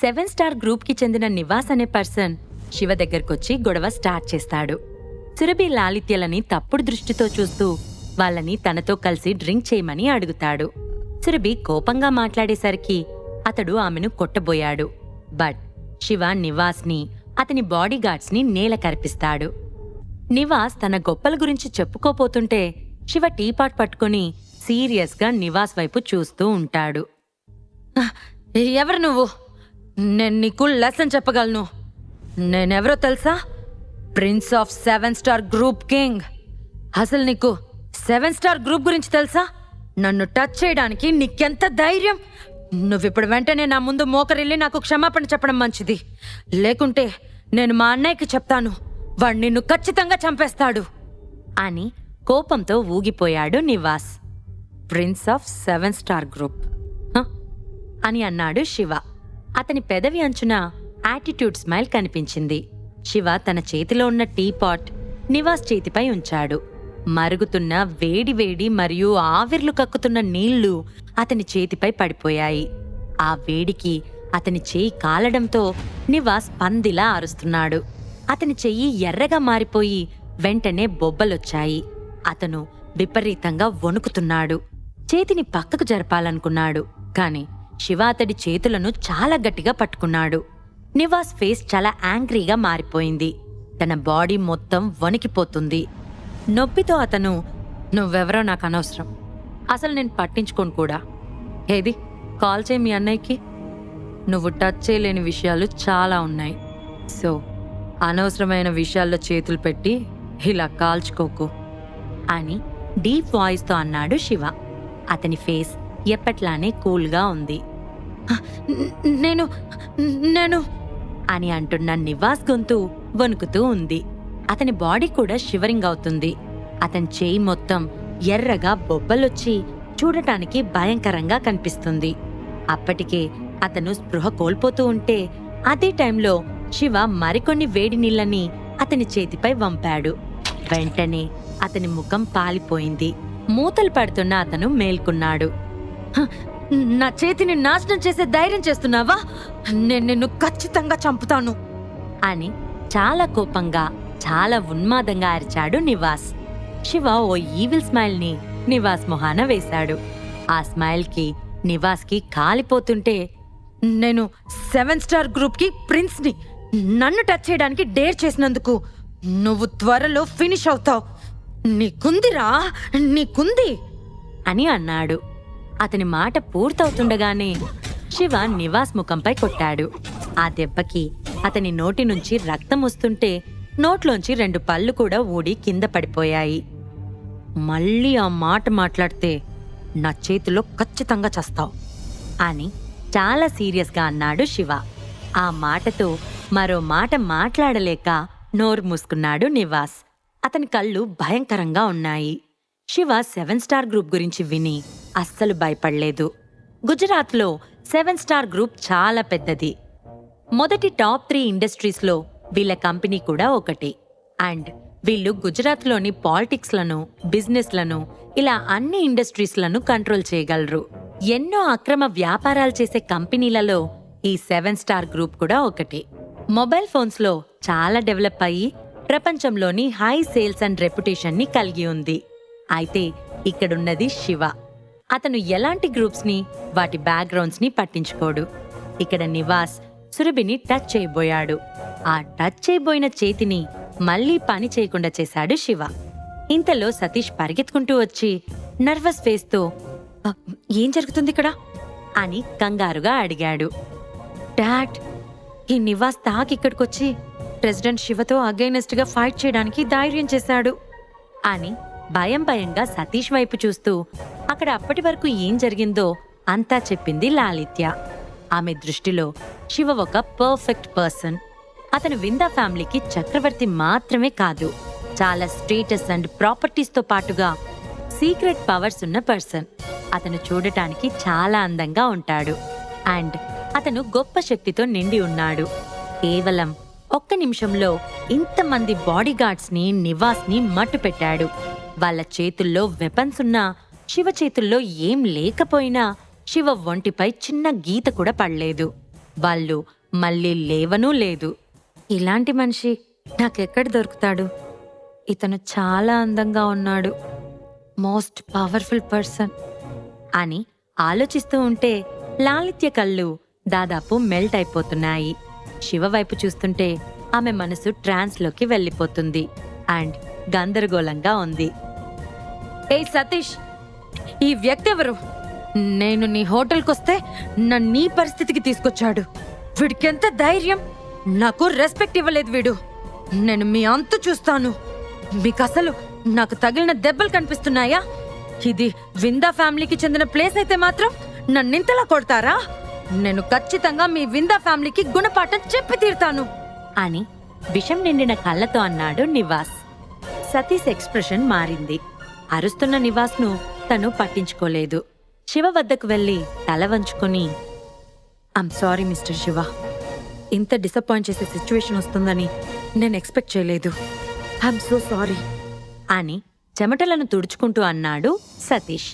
Seven star గ్రూప్కి చెందిన నివాస్ అనే పర్సన్ శివ దగ్గరకొచ్చి గొడవ స్టార్ట్ చేస్తాడు. సురభి లాలిత్యలని తప్పుడు దృష్టితో చూస్తూ వాళ్ళని తనతో కలిసి డ్రింక్ చేయమని అడుగుతాడు. సురభి కోపంగా మాట్లాడేసరికి అతడు ఆమెను కొట్టబోయాడు. బట్ శివ నివాస్ని అతని బాడీగార్డ్స్ని నేల కరిపిస్తాడు. నివాస్ తన గొప్పల గురించి చెప్పుకోపోతుంటే శివ టీపాట్ పట్టుకుని సీరియస్గా నివాస్ వైపు చూస్తూ ఉంటాడు. ఎవరు నువ్వు? నేను నీకు లెసన్ చెప్పగలను. నేనెవరో తెలుసా? Prince of seven star group king అసలు నీకు సెవెన్ స్టార్ గ్రూప్ గురించి తెలుసా? నన్ను టచ్ చేయడానికి నీకెంత ధైర్యం? నువ్విప్పుడు వెంటనే నా ముందు మోకరిల్లి నాకు క్షమాపణ చెప్పడం మంచిది. లేకుంటే నేను మా అన్నయ్యకి చెప్తాను. వాడు నిన్ను ఖచ్చితంగా చంపేస్తాడు. అని కోపంతో ఊగిపోయాడు Nivas. Prince of seven star group అని అన్నాడు శివ. అతని పెదవి అంచున యాటిట్యూడ్ స్మైల్ కనిపించింది. శివ తన చేతిలో ఉన్న టీ పాట్ నివాస్ చేతిపై ఉంచాడు. మరుగుతున్న వేడి వేడి మరియు ఆవిర్లు కక్కుతున్న నీళ్ళు అతని చేతిపై పడిపోయాయి. ఆ వేడికి అతని చేయి కాలడంతో నివాస్ పందిలా అరుస్తున్నాడు. అతని చెయ్యి ఎర్రగా మారిపోయి వెంటనే బొబ్బలొచ్చాయి. అతను విపరీతంగా వణుకుతున్నాడు. చేతిని పక్కకు జరపాలనుకున్నాడు. కాని శివ అతడి చేతులను చాలా గట్టిగా పట్టుకున్నాడు. నివాస్ ఫేస్ చాలా యాంగ్రీగా మారిపోయింది. తన బాడీ మొత్తం వణికిపోతుంది. నొప్పితో అతను నువ్వెవరో నాకు అనవసరం. అసలు నేను పట్టించుకోను కూడా. ఏది? కాల్ చేయి మీ అన్నయ్యకి. నువ్వు టచ్ చేయలేని విషయాలు చాలా ఉన్నాయి. సో అనవసరమైన విషయాల్లో చేతులు పెట్టి ఇలా కాల్చుకోకు అని డీప్ వాయిస్తో అన్నాడు శివ. అతని ఫేస్ ఎప్పట్లానే కూల్గా ఉంది. నేను నేను అని అంటున్న నివాస్ గొంతు వణుకుతూ ఉంది. అతని బాడీ కూడా షివరింగ్ అవుతుంది. అతని చేయి మొత్తం ఎర్రగా బొబ్బలొచ్చి చూడటానికి భయంకరంగా కనిపిస్తుంది. అప్పటికే అతను స్పృహ కోల్పోతూ ఉంటే అదే టైంలో శివ మరికొన్ని వేడి నీళ్ళని అతని చేతిపై వంపాడు. వెంటనే అతని ముఖం పాలిపోయింది. మూతలు పడుతున్న అతను మేల్కొన్నాడు. నా చేతిని నాశనం చేసే ధైర్యం చేస్తున్నావా? నేను నిన్ను ఖచ్చితంగా చంపుతాను. అని చాలా కోపంగా చాలా ఉన్మాదంగా అరిచాడు నివాస్. శివ ఓ ఈవిల్ స్మైల్ని నివాస్ మొహాన వేశాడు. ఆ స్మైల్కి నివాస్కి కాలిపోతుంటే నేను సెవెన్ స్టార్ గ్రూప్కి ప్రిన్స్ని నన్ను టచ్ చేయడానికి డేర్ చేసినందుకు నువ్వు త్వరలో ఫినిష్ అవుతావు. నీకుందిరా నీకుంది అని అన్నాడు. అతని మాట పూర్తవుతుండగానే శివ నివాస్ ముఖంపై కొట్టాడు. ఆ దెబ్బకి అతని నోటి నుంచి రక్తం వస్తుంటే నోట్లోంచి రెండు పళ్ళు కూడా ఊడి కింద పడిపోయాయి. మళ్ళీ ఆ మాట మాట్లాడితే నా చేతిలో ఖచ్చితంగా చస్తావు అని చాలా సీరియస్గా అన్నాడు శివ. ఆ మాటతో మరో మాట మాట్లాడలేక నోరు మూసుకున్నాడు నివాస్. అతని కళ్ళు భయంకరంగా ఉన్నాయి. శివ సెవెన్ స్టార్ గ్రూప్ గురించి విని అస్సలు భయపడలేదు. గుజరాత్లో సెవెన్ స్టార్ గ్రూప్ చాలా పెద్దది. మొదటి టాప్ త్రీ ఇండస్ట్రీస్లో వీళ్ళ కంపెనీ కూడా ఒకటి. అండ్ వీళ్ళు గుజరాత్లోని పాలిటిక్స్లను బిజినెస్లను ఇలా అన్ని ఇండస్ట్రీస్లను కంట్రోల్ చేయగలరు. ఎన్నో అక్రమ వ్యాపారాలు చేసే కంపెనీలలో ఈ సెవెన్ స్టార్ గ్రూప్ కూడా ఒకటి. మొబైల్ ఫోన్స్లో చాలా డెవలప్ అయ్యి ప్రపంచంలోని హై సేల్స్ అండ్ రెప్యుటేషన్ని కలిగి ఉంది. అయితే ఇక్కడున్నది శివ. అతను ఎలాంటి గ్రూప్స్ని వాటి బ్యాక్గ్రౌండ్స్ని పట్టించుకోడు. ఇక్కడ నివాస్ సురభిని టచ్ చేయబోయాడు. ఆ టచ్ చేయబోయిన చేతిని మళ్ళీ పని చేయకుండా చేశాడు శివ. ఇంతలో సతీష్ పరిగెత్తుకుంటూ వచ్చి నర్వస్ ఫేస్తో ఏం జరుగుతుంది ఇక్కడ? అని కంగారుగా అడిగాడు. డాడ్ ఈ నివాస్ తాకి ఇక్కడికొచ్చి ప్రెసిడెంట్ శివతో అగైనెస్ట్గా ఫైట్ చేయడానికి ధైర్యం చేశాడు అని భయం భయంగా సతీష్ వైపు చూస్తూ అక్కడ అప్పటి వరకు ఏం జరిగిందో అంతా చెప్పింది లాలిత్య. ఆమె దృష్టిలో శివ ఒక పర్ఫెక్ట్ పర్సన్ అతను విందా ఫ్యామిలీకి చక్రవర్తి మాత్రమే కాదు చాలా స్టేటస్ అండ్ ప్రాపర్టీస్తో పాటుగా సీక్రెట్ పవర్స్ ఉన్న పర్సన్ అతను చూడటానికి చాలా అందంగా ఉంటాడు. అండ్ అతను గొప్ప శక్తితో నిండి ఉన్నాడు. కేవలం ఒక్క నిమిషంలో ఇంతమంది బాడీగార్డ్స్ని నివాస్ని మట్టు పెట్టాడు వాళ్ళ చేతుల్లో వెపన్స్ ఉన్నా శివ చేతుల్లో ఏం లేకపోయినా శివ ఒంటిపై చిన్న గీత కూడా పడలేదు. వాళ్ళు మళ్ళీ లేవనూ లేదు. ఇలాంటి మనిషి నాకెక్కడ దొరుకుతాడు? ఇతను చాలా అందంగా ఉన్నాడు. మోస్ట్ పవర్ఫుల్ పర్సన్ అని ఆలోచిస్తూ ఉంటే లాలిత్య కళ్ళు దాదాపు మెల్ట్ అయిపోతున్నాయి. శివ వైపు చూస్తుంటే ఆమె మనసు ట్రాన్స్లోకి వెళ్ళిపోతుంది. అండ్ గందరగోళంగా ఉంది. ఏ సతీష్! ఈ వ్యక్తి ఎవరు నేను నీ హోటల్కి వస్తే నన్ను నీ పరిస్థితికి తీసుకొచ్చాడు. వీడికెంత ధైర్యం? నాకు రెస్పెక్ట్ ఇవ్వలేదు వీడు. నేను మీ అంతు చూస్తాను. మీకు అసలు నాకు తగిలిన దెబ్బలు కనిపిస్తున్నాయా? ఇది విందా ఫ్యామిలీకి చెందిన ప్లేస్ అయితే మాత్రం నన్నింతలా కొడతారా? నేను ఖచ్చితంగా మీ విందా ఫ్యామిలీకి గుణపాఠం చెప్పి తీరుతాను. అని విషం నిండిన కళ్ళతో అన్నాడు నివాస్. సతీష్ ఎక్స్ప్రెషన్ మారింది. అరుస్తున్న నివాస్ను తను పట్టించుకోలేదు. శివ వద్దకు వెళ్ళి తల వంచుకొని ఐమ్ సారీ మిస్టర్ శివ. ఇంత డిసప్పాయింట్ చేసే సిచ్యువేషన్ వస్తుందని నేను ఎక్స్పెక్ట్ చేయలేదు. ఐఎమ్ సో సారీ అని చెమటలను తుడుచుకుంటూ అన్నాడు సతీష్.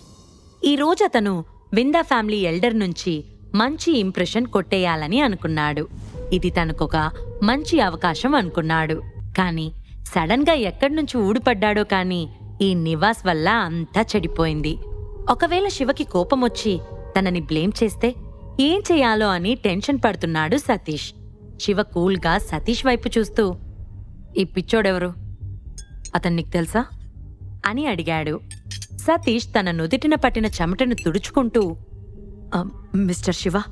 ఈ రోజు అతను విందా ఫ్యామిలీ ఎల్డర్ నుంచి మంచి ఇంప్రెషన్ కొట్టేయాలని అనుకున్నాడు. ఇది తనకొక మంచి అవకాశం అనుకున్నాడు. కానీ సడన్గా ఎక్కడి నుంచి ఊడిపడ్డాడో కానీ ఈ నివాస్ వల్ల అంతా చెడిపోయింది. ఒకవేళ శివకి కోపం వచ్చి తనని బ్లేమ్ చేస్తే ఏం చేయాలో అని టెన్షన్ పడుతున్నాడు సతీష్. శివ కూల్గా సతీష్ వైపు చూస్తూ ఈ పిచ్చోడెవరు? అతను నీకు తెలుసా? అని అడిగాడు. సతీష్ తన నుదిటిన పట్టిన చెమటను తుడుచుకుంటూ మిస్టర్ శివ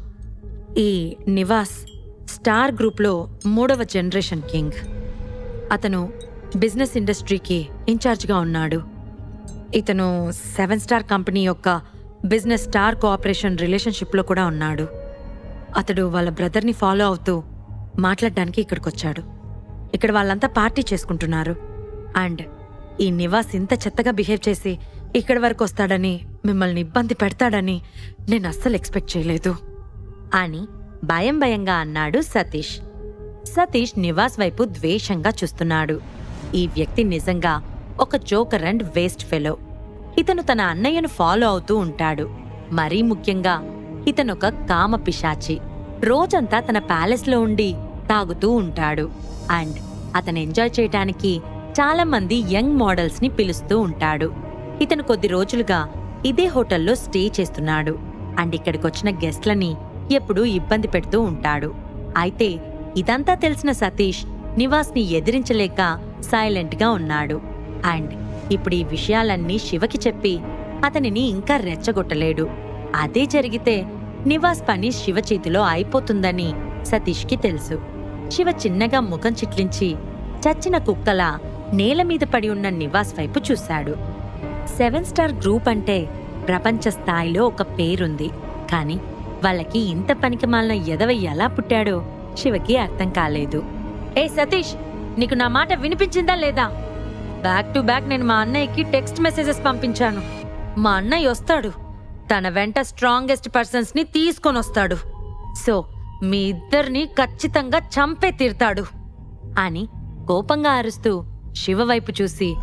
ఈ నివాస్ స్టార్ గ్రూప్లో మూడవ జనరేషన్ కింగ్. అతను బిజినెస్ ఇండస్ట్రీకి ఇన్ఛార్జ్గా ఉన్నాడు. ఇతను సెవెన్ స్టార్ కంపెనీ యొక్క బిజినెస్ స్టార్ కోఆపరేషన్ రిలేషన్షిప్లో కూడా ఉన్నాడు. అతడు వాళ్ళ బ్రదర్ని ఫాలో అవుతూ మాట్లాడడానికి ఇక్కడికి వచ్చాడు ఇక్కడ వాళ్ళంతా పార్టీ చేసుకుంటున్నారు. అండ్ ఈ నివాస్ ఇంత చెత్తగా బిహేవ్ చేసి ఇక్కడి వరకు వస్తాడని మిమ్మల్ని ఇబ్బంది పెడతాడని నేను అస్సలు ఎక్స్పెక్ట్ చేయలేదు. అని భయం భయంగా అన్నాడు సతీష్. సతీష్ నివాస్ వైపు ద్వేషంగా చూస్తున్నాడు. ఈ వ్యక్తి నిజంగా ఒక జోకర్ అండ్ వేస్ట్ ఫెలో. ఇతను తన అన్నయ్యను ఫాలో అవుతూ ఉంటాడు. మరీ ముఖ్యంగా ఇతనొక కామ పిశాచి. రోజంతా తన ప్యాలెస్లో ఉండి తాగుతూ ఉంటాడు. అండ్ అతను ఎంజాయ్ చేయటానికి చాలా మంది యంగ్ మోడల్స్ని పిలుస్తూ ఉంటాడు. ఇతను కొద్ది రోజులుగా ఇదే హోటల్లో స్టే చేస్తున్నాడు. అండ్ ఇక్కడికొచ్చిన గెస్ట్లని ఎప్పుడూ ఇబ్బంది పెడుతూ ఉంటాడు. అయితే ఇదంతా తెలిసిన సతీష్ నివాస్ని ఎదిరించలేక సైలెంట్గా ఉన్నాడు. అండ్ ఇప్పుడు ఈ విషయాలన్నీ శివకి చెప్పి అతనిని ఇంకా రెచ్చగొట్టలేడు. అదే జరిగితే నివాస్ పని శివ చేతిలో అయిపోతుందని సతీష్కి తెలుసు. శివ చిన్నగా ముఖం చిట్లించి చచ్చిన కుక్కల నేల మీద పడి ఉన్న నివాస్ వైపు చూశాడు. సెవెన్ స్టార్ గ్రూప్ అంటే ప్రపంచ స్థాయిలో ఒక పేరుంది. కానీ వాళ్ళకి ఇంత పనికిమాలిన ఎదవ ఎలా పుట్టాడో శివకి అర్థం కాలేదు. ఏ సతీష్ నీకు నా మాట వినిపించిందా లేదా? బ్యాక్ టు బ్యాక్ నేను మా అన్నయ్యకి టెక్స్ట్ మెసేజెస్ పంపించాను. మా అన్నయ్య వస్తాడు. తన వెంట స్ట్రాంగెస్ట్ పర్సన్స్ని తీసుకొని వస్తాడు. సో మీ ఇద్దరిని ఖచ్చితంగా చంపే తీరుతాడు. అని కోపంగా అరుస్తూ శివ వైపు చూసి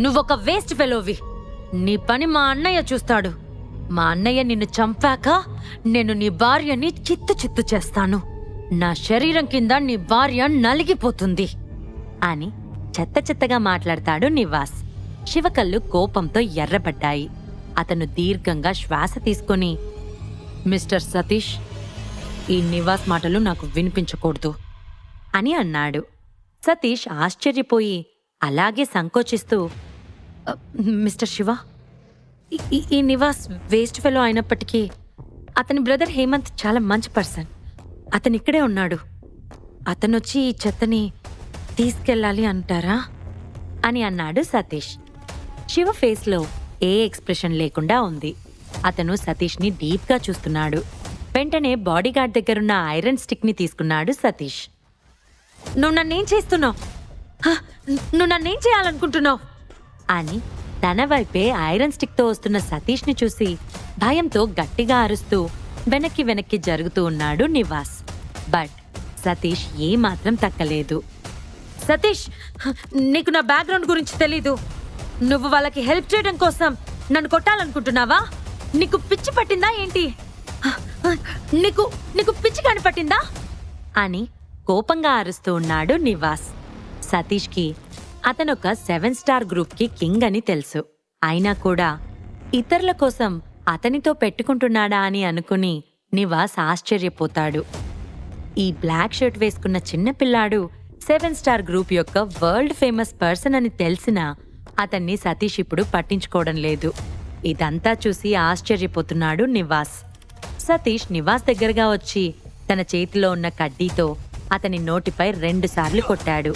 నువ్వొక వేస్ట్ ఫెలోవి నీ పని మా అన్నయ్య చూస్తాడు. మా అన్నయ్య నిన్ను చంపాక నేను నీ భార్యని చిత్తు చిత్తు చేస్తాను. నా శరీరం కింద నీ భార్య నలిగిపోతుంది. అని చెత్త చెత్తగా మాట్లాడతాడు నివాస్. శివకళ్ళు కోపంతో ఎర్రబడ్డాయి. అతను దీర్ఘంగా శ్వాస తీసుకొని మిస్టర్ సతీష్ ఈ నివాస్ మాటలు నాకు వినిపించకూడదు అని అన్నాడు. సతీష్ ఆశ్చర్యపోయి అలాగే సంకోచిస్తూ మిస్టర్ శివ ఈ- ఈ నివాస్ వేస్ట్ ఫెలో అయినప్పటికీ అతని బ్రదర్ హేమంత్ చాలా మంచి పర్సన్. అతను ఇక్కడే ఉన్నాడు. అతనొచ్చి ఈ చెత్తని తీసుకెళ్ళాలి అంటారా? అని అన్నాడు సతీష్. శివ ఫేస్లో ఏ ఎక్స్ప్రెషన్ లేకుండా ఉంది. అతను సతీష్ని డీప్గా చూస్తున్నాడు. వెంటనే బాడీగార్డ్ దగ్గరున్న ఐరన్ స్టిక్ని తీసుకున్నాడు సతీష్. నువ్వు నన్నేం చేస్తున్నావు? నువ్వు నన్నేం చేయాలనుకుంటున్నావు? అని తన వైపే ఐరన్ స్టిక్తో వస్తున్న సతీష్ని చూసి భయంతో గట్టిగా అరుస్తూ వెనక్కి వెనక్కి జరుగుతూ ఉన్నాడు నివాస్. బట్ సతీష్ ఏమాత్రం తక్కలేదు సతీష్ నీకు నా బ్యాక్గ్రౌండ్ గురించి తెలీదు. నువ్వు వాళ్ళకి హెల్ప్ చేయడం కోసం నన్ను కొట్టాలనుకుంటున్నావా? నీకు పిచ్చి పట్టిందా ఏంటి? నీకు నీకు పిచ్చి కనిపట్టిందా అని కోపంగా అరుస్తూ ఉన్నాడు నివాస్. సతీష్కి అతనొక సెవెన్ స్టార్ గ్రూప్కి కింగ్ అని తెలుసు. అయినా కూడా ఇతరుల కోసం అతనితో పెట్టుకుంటున్నాడా అని అనుకుని నివాస్ ఆశ్చర్యపోతాడు. ఈ బ్లాక్ షర్ట్ వేసుకున్న చిన్నపిల్లాడు సెవెన్ స్టార్ గ్రూప్ యొక్క వరల్డ్ ఫేమస్ పర్సన్ అని తెలిసినా అతన్ని సతీష్ ఇప్పుడు పట్టించుకోవడం లేదు. ఇదంతా చూసి ఆశ్చర్యపోతున్నాడు నివాస్. సతీష్ నివాస్ దగ్గరగా వచ్చి తన చేతిలో ఉన్న కడ్డీతో అతని నోటిపై రెండుసార్లు కొట్టాడు.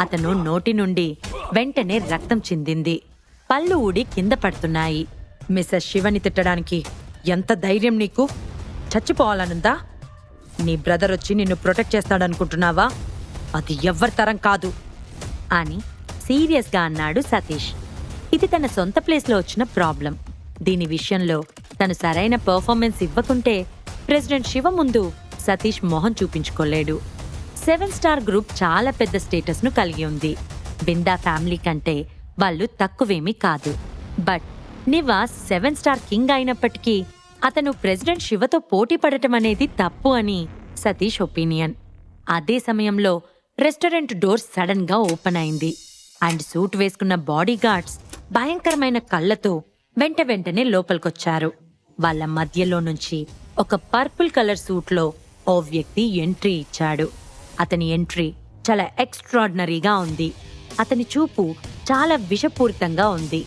అతను నోటి నుండి వెంటనే రక్తం చిందింది. పళ్ళు ఊడి కింద పడుతున్నాయి. మిస్సెస్ శివని తిట్టడానికి ఎంత ధైర్యం నీకు? చచ్చిపోవాలనుందా? నీ బ్రదర్ వచ్చి నిన్ను ప్రొటెక్ట్ చేస్తాడనుకుంటున్నావా? అది ఎవ్వరి తరం కాదు. అని సీరియస్గా అన్నాడు సతీష్. ఇది తన సొంత ప్లేస్లో వచ్చిన ప్రాబ్లం. దీని విషయంలో తను సరైన పర్ఫార్మెన్స్ ఇవ్వకుంటే ప్రెసిడెంట్ శివ ముందు సతీష్ మొహం చూపించుకోలేడు. సెవెన్ స్టార్ గ్రూప్ చాలా పెద్ద స్టేటస్ను కలిగి ఉంది. బిందా ఫ్యామిలీ కంటే వాళ్ళు తక్కువేమీ కాదు. But Nivas seven star king అయినప్పటికీ అతను ప్రెసిడెంట్ శివతో పోటీ పడటం అనేది తప్పు అని సతీష్ ఒపీనియన్. అదే సమయంలో రెస్టారెంట్ డోర్ సడన్గా ఓపెన్ అయింది. అండ్ సూట్ వేసుకున్న బాడీ గార్డ్స్ భయంకరమైన కళ్ళతో వెంట వెంటనే లోపలికొచ్చారు. వాళ్ళ మధ్యలో నుంచి ఒక పర్పుల్ కలర్ సూట్లో ఓ వ్యక్తి ఎంట్రీ ఇచ్చాడు. అతని ఎంట్రీ చాలా ఎక్స్ట్రాడినరీగా ఉంది. అతని చూపు చాలా విషపూరితంగా ఉంది.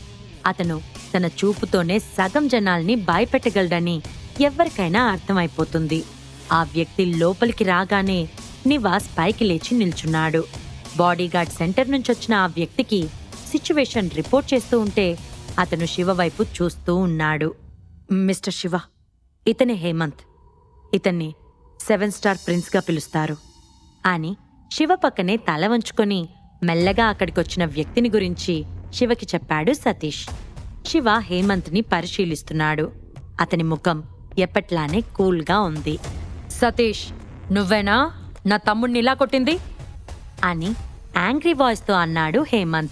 అతను తన చూపుతోనే సగం జనాల్ని భయపెట్టగలడని ఎవరికైనా అర్థమైపోతుంది. ఆ వ్యక్తి లోపలికి రాగానే నివాస్ పైకి లేచి నిల్చున్నాడు. బాడీగార్డ్ సెంటర్ నుంచి వచ్చిన ఆ వ్యక్తికి సిచ్యువేషన్ రిపోర్ట్ చేస్తూ ఉంటే అతను శివ వైపు చూస్తూ ఉన్నాడు. మిస్టర్ శివ ఇతనే హేమంత్. ఇతన్ని సెవెన్ స్టార్ ప్రిన్స్గా పిలుస్తారు. అని శివ పక్కనే తల వంచుకొని మెల్లగా అక్కడికొచ్చిన వ్యక్తిని గురించి శివకి చెప్పాడు సతీష్. శివ హేమంత్ని పరిశీలిస్తున్నాడు. అతని ముఖం ఎప్పట్లానే కూల్గా ఉంది. సతీష్ నువ్వేనా? నా తమ్ముడిని ఇలా కొట్టింది? అని యాంగ్రీ వాయిస్తో అన్నాడు హేమంత్.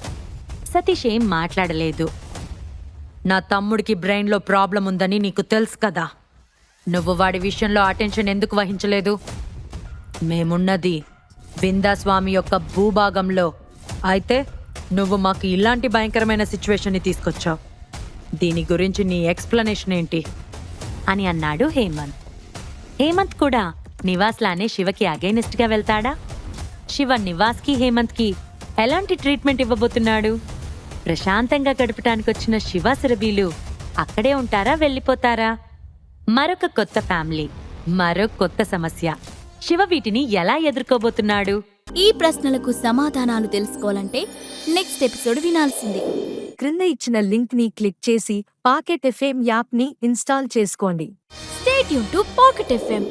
సతీష్ ఏం మాట్లాడలేదు. నా తమ్ముడికి బ్రెయిన్లో ప్రాబ్లం ఉందని నీకు తెలుసు కదా. నువ్వు వాడి విషయంలో అటెన్షన్ ఎందుకు వహించలేదు? మేమున్నది బిందాస్వామి యొక్క భూభాగంలో. అయితే నువ్వు మాకు ఇలాంటి భయంకరమైన సిచ్యువేషన్ని తీసుకొచ్చావు. దీని గురించి నీ ఎక్స్ప్లెనేషన్ ఏంటి? అని అన్నాడు హేమంత్. హేమంత్ కూడా నివాస్లానే శివకి అగైనెస్ట్గా వెళ్తాడా? శివ నివాస్కి హేమంత్కి ఎలాంటి ట్రీట్మెంట్ ఇవ్వబోతున్నాడు? ప్రశాంతంగా గడపటానికి వచ్చిన శివ సురభీలు అక్కడే ఉంటారా వెళ్ళిపోతారా? మరొక కొత్త ఫ్యామిలీ మరో కొత్త సమస్య. శివ వీటిని ఎలా ఎదుర్కోబోతున్నాడు? ఈ ప్రశ్నలకు సమాధానాలు తెలుసుకోవాలంటే నెక్స్ట్ ఎపిసోడ్ వినాల్సిందే. క్రింద ఇచ్చిన లింక్ని క్లిక్ చేసి పాకెట్ ఎఫ్ఎం యాప్ని ఇన్స్టాల్ చేసుకోండి. Stay tuned to pocket FM